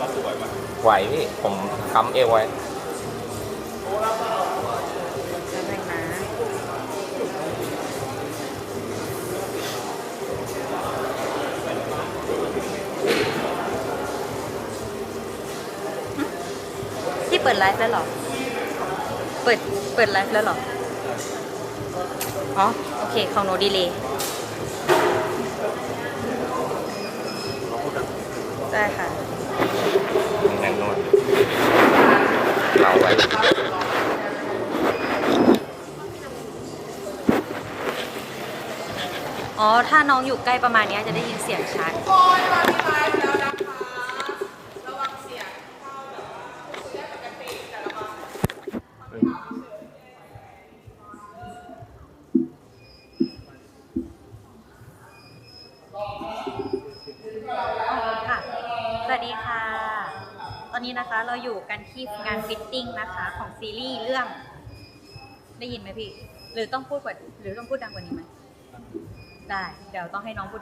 รับไหวไหมไหวพี่ ผมค้ำเอวไว้แป๊บนึงนะที่เปิดไลฟ์แล้วเหรอ เปิด เปิดไลฟ์แล้วเหรอ อ๋อ โอเค ของโนดีเลยได้ค่ะ แน่นอนเราไว้ อ๋อ ถ้าน้องอยู่ใกล้ประมาณเนี้ยจะได้ยินเสียงชัด ตอนนี้นะคะเราอยู่กันที่งานฟิตติ้งนะคะของซีรีส์เรื่อง ได้ยินไหมพี่ หรือต้องพูดกว่าหรือต้องพูดดังกว่านี้ไหมได้ เดี๋ยวต้องให้น้องพูดดัง